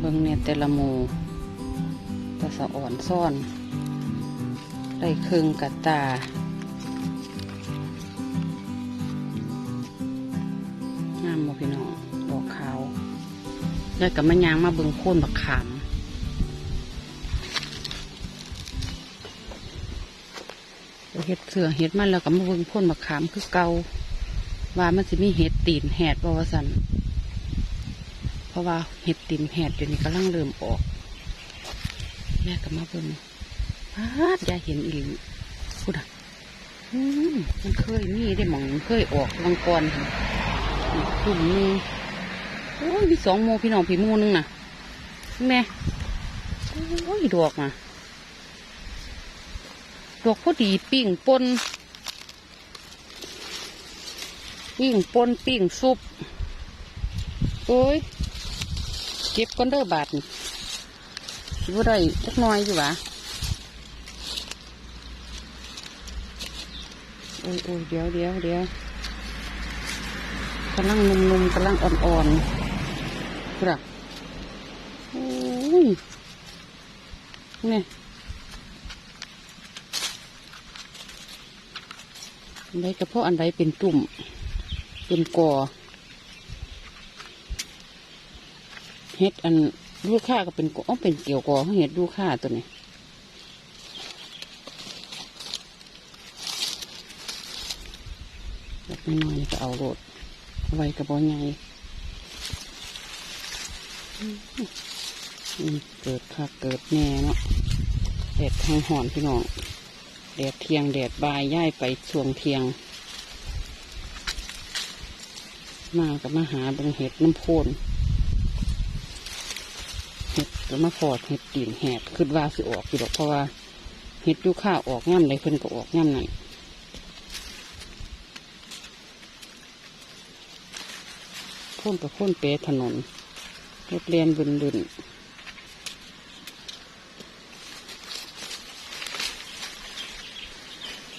เบิ่งเนี่ยแต่ละหมูตะสะอ่อนซ่อนได้ครึ่งกัดตางามบ่พี่น้องดอกขาวได้กับมะยางมาเบิ่งโค่นบักขามเฮ็ดเสือเฮ็ดมันแล้วก็มาเบิ่งโค่นบักขามคือเก่าว่ามันสิมีเห็ดตีนแหดบ่ว่าซั่น ราะว่าเห็ดติ่มแหดเดี๋ยวนี้กำลังเริ่มออก แม่ก็มาเบิ่งพาดยายเห็นอีหลีพูดอะมันเคยมีได้หมองเคยออกวังกรกลุ่มนึงโอ้ยมีสองโมพี่น้องพี่โมนึงน่ะแม่โอ้ยดอกน่ะดอกพอดีปิ้งปนปิ้งปนปิ้งซุปโอ้ย เก็บก้อนเด้อบาทนี่คิดว่าได้จักน้อยอยู่หวะโอ้ยโอ้ยเดี๋ยวเดี๋ยวเดี๋ยวกำลังนุ่มๆกำลังอ่อนๆกระโอ้ยนี่อันใดกระเพาะอันใดเป็นตุ่ม เป็นกอ เฮ็ดอันลูกค้าก็เป็นอ๋อเป็นเกี่ยวกอเขาเฮ็ดลูกค้าตัวนี้แบบน้อยๆนี่ก็เอาโรดไว้กระบอกใหญ่เกิดค่ะเกิดแน่เนาะแดดทางหอนพี่น้องแดดเทียงแดดบายย่ายไปช่วงเทียง มากับมาหาบังเห็ดน้ำโพน แล้วมาพอดเห็ดตีนแหดคือว่าสิออกอยู่ดอกเพราะว่าเห็ดยูค่าออกง่ำใดเพิ่นก็ออกง่ำนั่นพ่นกับพ่นเปถนนรถเรียนบึนบึน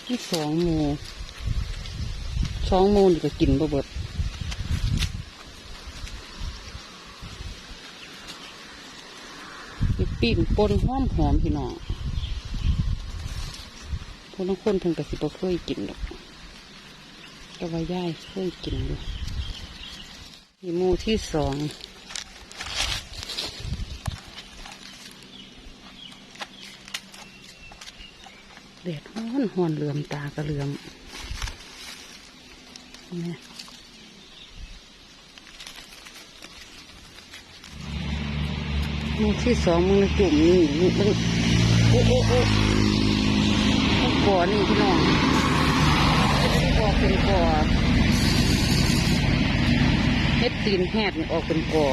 นี่สองโมสองโมนี่ก็กินบ่เบิด ปิ้งปนหอมหอมพี่น้องพวกนักคนเพิ่งกระสิบเคยกินดอกแต่ว่าย่ายเคยกินอยู่มีมูที่สองแดดฮ้อนหอนเหลื่อมตากระเหลื่อมเนี่ย มือที่สองมือจุ่มนี่มือมันโอ้โอ้โอ้ก่อนี่พี่น้องก่อเป็นก่อเฮ็ดตีนแหดออกเป็นก่อ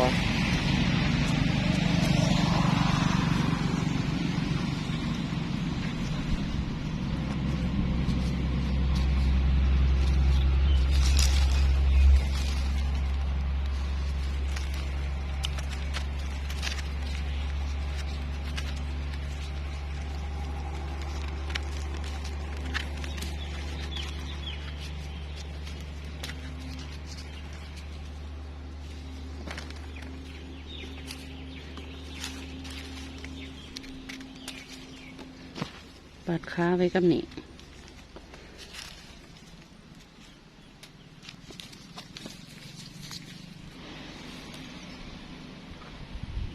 ปาดขาไว้กับนี่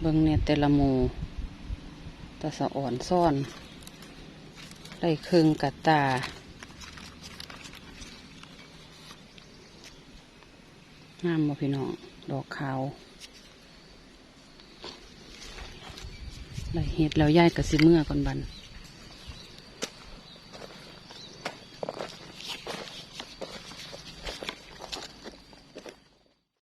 เบิ่งเนี่ยแต่ละหมูตะสะอ่อนซ่อน ได้ครึ่งกัดตา งามบ่พี่น้อง ดอกขาว ได้เห็ดแล้วย่ายกับสิเมื่อก่อนบัน